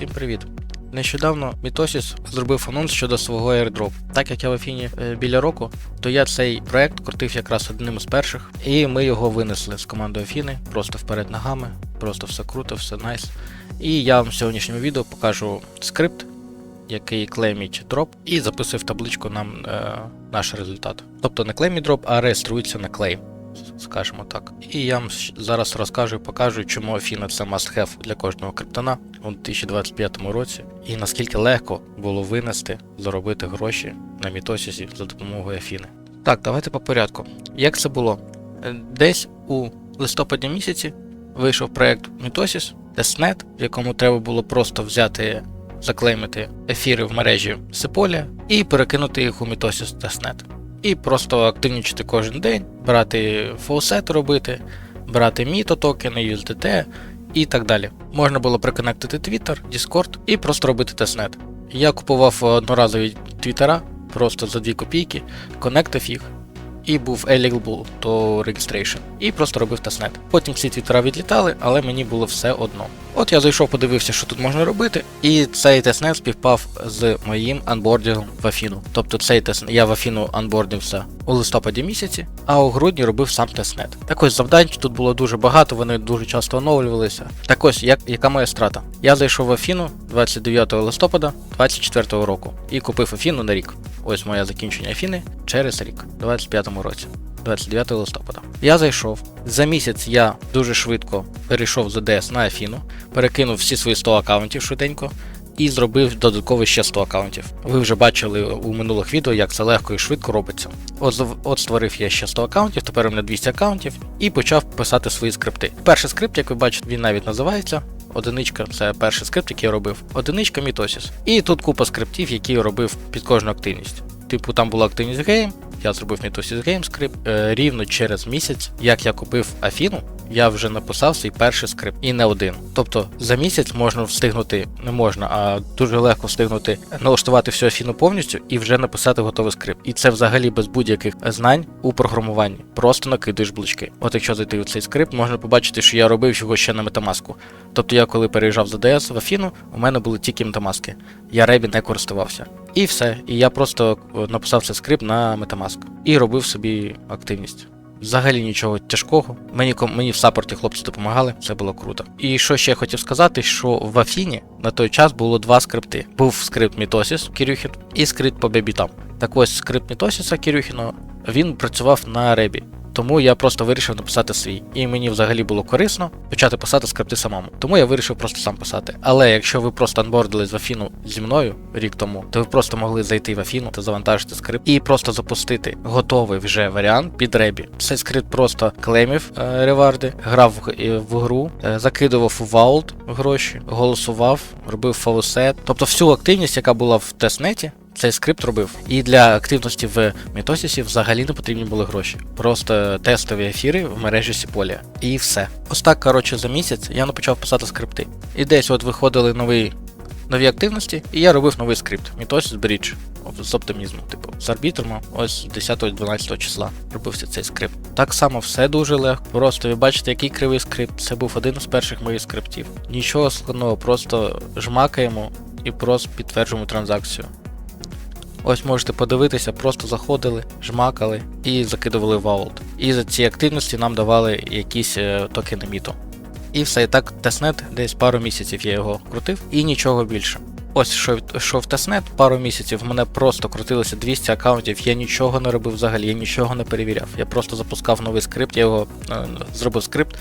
Всім привіт! Нещодавно Мітосіс зробив анонс щодо свого airdrop. Так як я в Афіні е, біля року, то я цей проект крутив якраз одним з перших, і ми його винесли з командою Афіни, просто вперед ногами, просто все круто, все найс. І я вам в сьогоднішньому відео покажу скрипт, який клеймить дроп, і записує в табличку нам е, наш результат. Тобто не клеймить дроп, а реєструється на клейм. Скажімо так. І я вам зараз розкажу і покажу, чому Афіна це must-have для кожного криптона у 2025 році, і наскільки легко було винести, заробити гроші на мітосісі за допомогою Афіни. Так, давайте по порядку. Як це було? Е, Десь у листопаді місяці вийшов проект Мітосіс, тестнет, в якому треба було просто взяти, заклеймити ефіри в мережі Сеполя і перекинути їх у Мітосіс тестнет. І просто активнічити кожен день, брати фаусет робити, брати міто токени, USDT і так далі. Можна було приконектити Twitter, Discord і просто робити тестнет. Я купував одноразові твіттера просто за 2 копійки, конектив їх. І був eligible to registration. І просто робив тестнет. Потім всі твіттера відлітали, але мені було все одно. От я зайшов, подивився, що тут можна робити, і цей тестнет співпав з моїм анбордінгом в Афіну. Тобто цей тест я в Афіну анбордився у листопаді місяці, а у грудні робив сам тестнет. Так ось завдань тут було дуже багато, вони дуже часто оновлювалися. Так ось, як, яка моя страта? Я зайшов в Афіну 29 листопада 2024 року і купив Афіну на рік. Ось моє закінчення Афіни через рік, у 25-му році. 29 листопада. Я зайшов. За місяць я дуже швидко перейшов з АДС на Афіну, перекинув всі свої 100 аккаунтів швиденько і зробив додатково ще 100 аккаунтів. Ви вже бачили у минулих відео, як це легко і швидко робиться. От, от створив я ще 100 аккаунтів, тепер у мене 200 аккаунтів, і почав писати свої скрипти. Перший скрипт, як ви бачите, він навіть називається. Одиничка це перший скрипт, який я робив. Одиничка Мітосіс. І тут купа скриптів, які я робив під кожну активність. Типу, там була активність гейм, я зробив Mitosis Game скрипт. Е, рівно через місяць, як я купив Афіну, я вже написав свій перший скрипт і не один. Тобто за місяць можна встигнути, не можна, а дуже легко встигнути налаштувати всю Афіну повністю і вже написати готовий скрипт. І це взагалі без будь-яких знань у програмуванні. Просто накидуєш блочки. От якщо зайти в цей скрипт, можна побачити, що я робив його ще на Metamask. Тобто я коли переїжджав з ADS в Афіну, у мене були тільки Metamask. Я Ребі не користувався. І все. І я просто е, написав цей скрипт на Metamask і робив собі активність. Взагалі нічого тяжкого. Мені мені в саппорті хлопці допомагали, це було круто. І що ще я хотів сказати, що в Афіні на той час було два скрипти: був скрипт Мітосіс Кірюхін і скрипт по Бебітам. Так ось скрипт Мітосіса Кірюхіна він працював на Ребі. Тому я просто вирішив написати свій. І мені взагалі було корисно почати писати скрипти самому. Тому я вирішив просто сам писати. Але якщо ви просто анбордились в Афіну зі мною рік тому, то ви просто могли зайти в Афіну та завантажити скрипт і просто запустити готовий вже варіант під ребі. Цей скрипт просто клеймів е, реварди, грав в, е, в гру, е, закидував у Vault гроші, голосував, робив фаусет. Тобто всю активність, яка була в тестнеті, цей скрипт робив. І для активності в Мітосісі взагалі не потрібні були гроші. Просто тестові ефіри в мережі Сіполія. І все. Ось так, коротше, за місяць я почав писати скрипти. І десь от виходили нові, нові активності, і я робив новий скрипт. Мітосіс Bridge. З оптимізмом, типу, з арбітром, ось 10-12 числа робився цей скрипт. Так само все дуже легко. Просто ви бачите, який кривий скрипт. Це був один з перших моїх скриптів. Нічого складного, просто жмакаємо і просто підтверджуємо транзакцію. Ось можете подивитися, просто заходили, жмакали і закидували Vault. І за ці активності нам давали якісь е, токени міто. І все, і так тестнет десь пару місяців я його крутив і нічого більше. Ось що, що в тестнет, пару місяців в мене просто крутилося 200 аккаунтів, я нічого не робив взагалі, я нічого не перевіряв. Я просто запускав новий скрипт, я його е, зробив скрипт,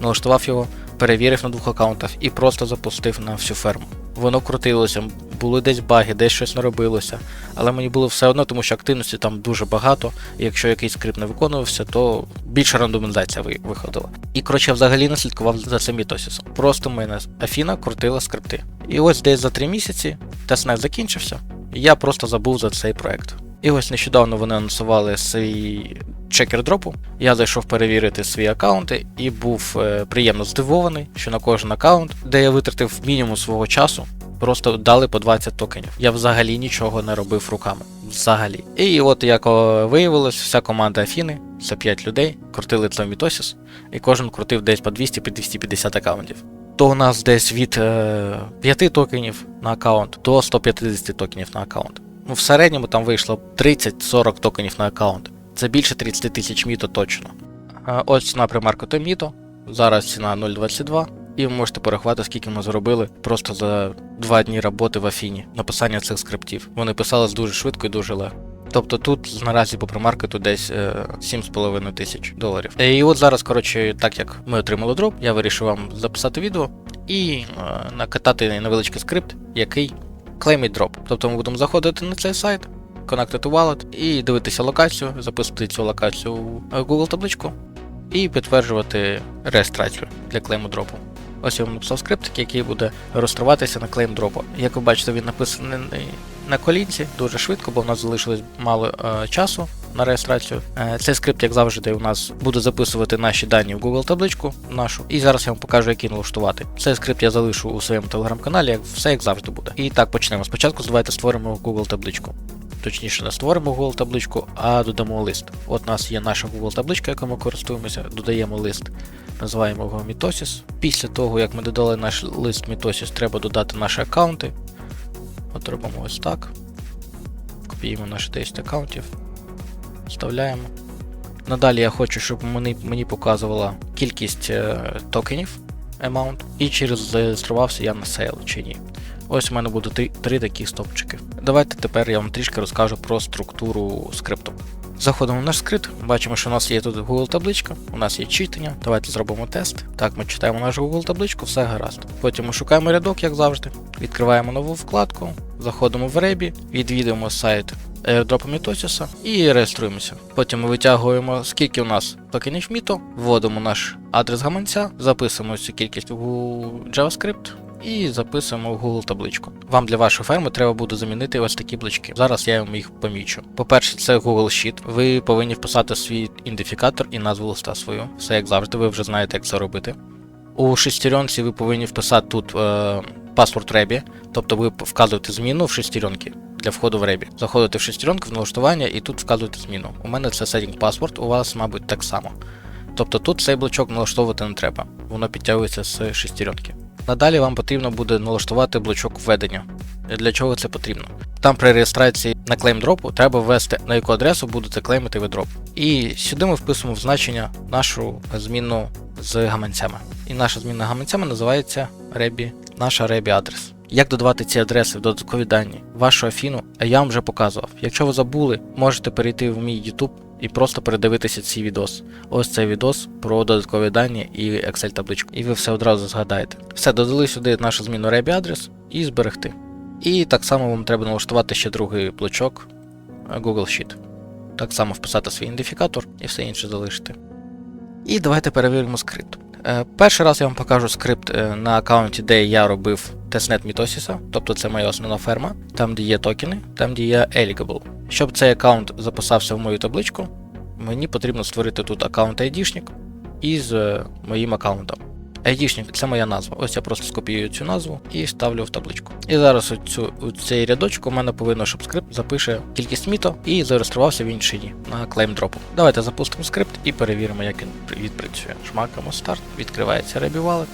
налаштував його, перевірив на двох аккаунтах і просто запустив на всю ферму. Воно крутилося, були десь баги, десь щось не робилося. Але мені було все одно, тому що активності там дуже багато. І якщо якийсь скрипт не виконувався, то більша рандомізація виходила. І коротше, взагалі не слідкував за цим мітосісом. Просто мене Афіна крутила скрипти. І ось десь за три місяці тестнет закінчився, і я просто забув за цей проект. І ось нещодавно вони анонсували свій чекер дропу. Я зайшов перевірити свої аккаунти і був е, приємно здивований, що на кожен аккаунт, де я витратив мінімум свого часу, просто дали по 20 токенів. Я взагалі нічого не робив руками. Взагалі. І от як виявилось, вся команда Афіни, це 5 людей, крутили цей мітосіс, і кожен крутив десь по 200 250 аккаунтів. то у нас десь від е, 5 токенів на аккаунт до 150 токенів на аккаунт. Ну, в середньому там вийшло 30-40 токенів на аккаунт. Це більше 30 тисяч міто точно. Е, ось ціна примаркету міто. Зараз ціна 0.22. І ви можете порахувати, скільки ми заробили просто за 2 дні роботи в Афіні, написання цих скриптів. Вони писались дуже швидко і дуже легко. Тобто тут наразі по промаркету десь е, 7,5 тисяч доларів. Е, І от зараз, коротше, так як ми отримали дроп, я вирішив вам записати відео і е, накатати невеличкий скрипт, який клеймить дроп. Тобто ми будемо заходити на цей сайт, конектити wallet і дивитися локацію, записувати цю локацію в Google табличку і підтверджувати реєстрацію для клейму дропу. Ось я вам написав скриптик, який буде реєструватися на клейм дропу. Як ви бачите, він написаний на колінці дуже швидко, бо в нас залишилось мало е, часу на реєстрацію. Е, цей скрипт, як завжди, у нас буде записувати наші дані в Google табличку нашу. І зараз я вам покажу, який налаштувати. Цей скрипт я залишу у своєму телеграм-каналі, як все як завжди буде. І так почнемо. Спочатку давайте створимо Google табличку. Точніше, не створимо Google табличку, а додамо лист. От у нас є наша Google табличка, якою ми користуємося, додаємо лист, називаємо його Mitosis. Після того, як ми додали наш лист Mitosis, треба додати наші аккаунти. От робимо ось так. Копіюємо наші 10 аккаунтів, вставляємо. Надалі я хочу, щоб мені, мені показувала кількість е, токенів amount, і чи зареєструвався я на сейл чи ні. Ось у мене будуть три, три такі стопчики. Давайте тепер я вам трішки розкажу про структуру скрипту. Заходимо в наш скрипт, бачимо, що у нас є тут Google табличка, у нас є читання. Давайте зробимо тест. Так, ми читаємо нашу Google табличку, все гаразд. Потім ми шукаємо рядок, як завжди. Відкриваємо нову вкладку, заходимо в Ребі, відвідуємо сайт airdrop Mitosis і реєструємося. Потім ми витягуємо, скільки у нас токенів Міто, вводимо наш адрес гаманця, записуємо цю кількість у JavaScript і записуємо в Google табличку. Вам для вашої ферми треба буде замінити ось такі блочки. Зараз я вам їх помічу. По-перше, це Google Sheet. Ви повинні вписати свій ідентифікатор і назву листа свою. Все як завжди, ви вже знаєте, як це робити. У шестеренці ви повинні вписати тут е, паспорт Ребі, тобто ви вказуєте зміну в шестеренки для входу в Ребі. Заходите в шестеренку в налаштування і тут вказуєте зміну. У мене це setting паспорт, у вас, мабуть, так само. Тобто тут цей блочок налаштовувати не треба, воно підтягується з шестеренки. Надалі вам потрібно буде налаштувати блочок введення. Для чого це потрібно? Там при реєстрації на клейм дропу треба ввести, на яку адресу будете клеймити ви дроп. І сюди ми вписуємо в значення нашу зміну з гаманцями. І наша зміна гаманцями називається Ребі, наша Ребі адрес. Як додавати ці адреси в додаткові дані? Вашу афіну я вам вже показував. Якщо ви забули, можете перейти в мій YouTube і просто передивитися цей відос. Ось цей відос про додаткові дані і Excel табличку. І ви все одразу згадаєте. Все, додали сюди нашу зміну Reby адрес і зберегти. І так само вам треба налаштувати ще другий блочок е, Google Sheet. Так само вписати свій ідентифікатор і все інше залишити. І давайте перевіримо скрипт. Е, Перший раз я вам покажу скрипт е, на аккаунті, де я робив тестнет Мітосіса, тобто це моя основна ферма, там де є токени, там де є Eligible. Щоб цей аккаунт записався в мою табличку, мені потрібно створити тут аккаунт ID-шник із е, моїм аккаунтом. ID-шник це моя назва. Ось я просто скопіюю цю назву і ставлю в табличку. І зараз оцю, у цей рядочок у мене повинно, щоб скрипт запише кількість міто і зареєструвався він чи ні на клейм дропу. Давайте запустимо скрипт і перевіримо, як він відпрацює. Жмакаємо старт, відкривається Reby Wallet,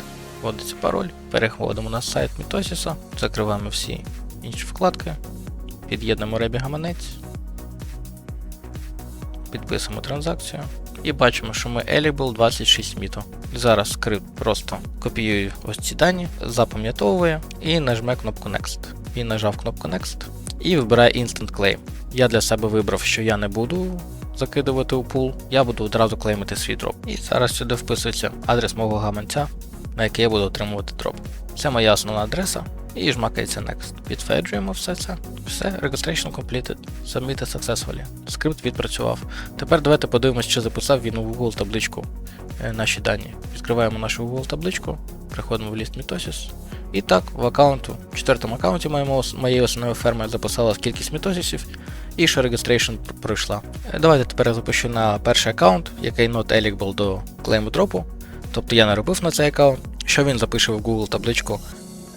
вводиться пароль, переходимо на сайт Мітосіса, закриваємо всі інші вкладки, під'єднуємо Reby гаманець, підписуємо транзакцію. І бачимо, що ми eligible 26 міто. Зараз скрипт просто копіює ось ці дані, запам'ятовує і нажме кнопку Next. Він нажав кнопку Next і вибирає Instant Claim. Я для себе вибрав, що я не буду закидувати у пул, я буду одразу клеймити свій дроп. І зараз сюди вписується адрес мого гаманця, на який я буду отримувати дроп. Це моя основна адреса. І жмакається Next. Підтверджуємо все це. Все, registration completed. Submitted successfully. Скрипт відпрацював. Тепер давайте подивимось, чи записав він у Google табличку е, наші дані. Відкриваємо нашу Google табличку, приходимо в ліст Mitosis. І так, в аккаунту, в четвертому аккаунті моєї основної ферми записалась кількість мітосисів, і що registration пройшла. Е, Давайте тепер я запущу на перший аккаунт, який not eligible до клейму дропу. Тобто я не робив на цей аккаунт, що він запише в Google табличку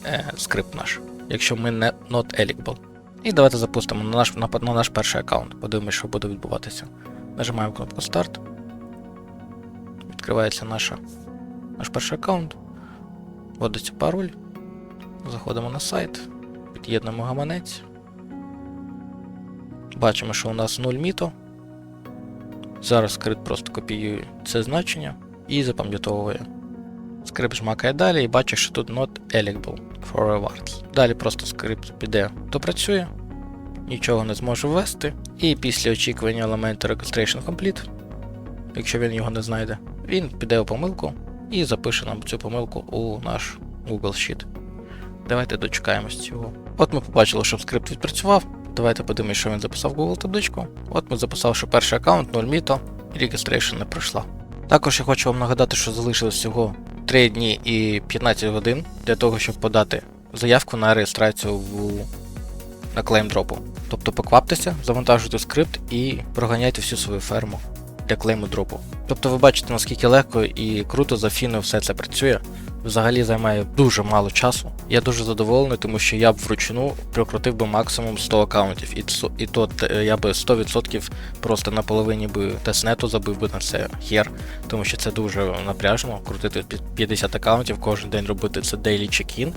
е, скрипт наш, якщо ми не not eligible. І давайте запустимо на наш, на, на наш перший аккаунт. Подивимось, що буде відбуватися. Нажимаємо кнопку Старт. Відкривається наша, наш перший аккаунт. Вводиться пароль. Заходимо на сайт, під'єднуємо гаманець. Бачимо, що у нас 0 міто. Зараз скрипт просто копіює це значення і запам'ятовує. Скрипт жмакає далі і бачить, що тут not eligible for rewards. Далі просто скрипт піде, допрацює, нічого не зможе ввести. І після очікування елементу Registration Complete, якщо він його не знайде, він піде у помилку і запише нам цю помилку у наш Google Sheet. Давайте дочекаємось цього. От ми побачили, що скрипт відпрацював. Давайте подивимось, що він записав в Google табличку. От ми записав, що перший аккаунт 0 міто, і registration не пройшла. Також я хочу вам нагадати, що залишилось всього 3 дні і 15 годин для того, щоб подати заявку на реєстрацію в на клеймдропу. Тобто покваптеся, завантажуйте скрипт і проганяйте всю свою ферму для клейму дропу. Тобто ви бачите, наскільки легко і круто за фіною все це працює. Взагалі займає дуже мало часу. Я дуже задоволений, тому що я б вручну прокрутив би максимум 100 аккаунтів, і, то е, я би 100% просто на половині би тестнету забив би на це хер, тому що це дуже напряжно, крутити пі- 50 аккаунтів, кожен день робити це daily check-in,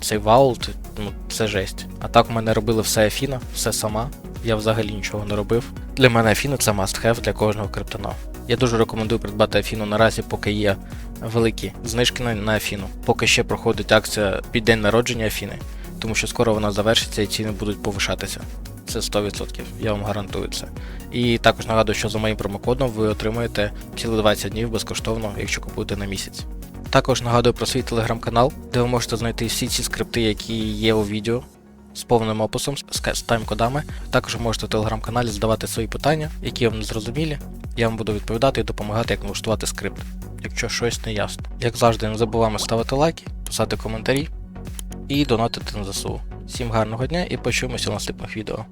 цей vault, ну це жесть. А так у мене робили все Афіна, все сама. Я взагалі нічого не робив. Для мене Афіна це must have для кожного криптона. Я дуже рекомендую придбати Афіну наразі, поки є великі знижки на, Афіну. Поки ще проходить акція під день народження Афіни, тому що скоро вона завершиться і ціни будуть повишатися. Це 100%, я вам гарантую це. І також нагадую, що за моїм промокодом ви отримаєте цілих 20 днів безкоштовно, якщо купуєте на місяць. Також нагадую про свій телеграм-канал, де ви можете знайти всі ці скрипти, які є у відео з повним описом, з тайм-кодами. Також можете в телеграм-каналі задавати свої питання, які вам не зрозумілі. Я вам буду відповідати і допомагати, як налаштувати скрипт, якщо щось не ясно. Як завжди, не забуваємо ставити лайки, писати коментарі і донатити на ЗСУ. Всім гарного дня і почуємося в наступних відео.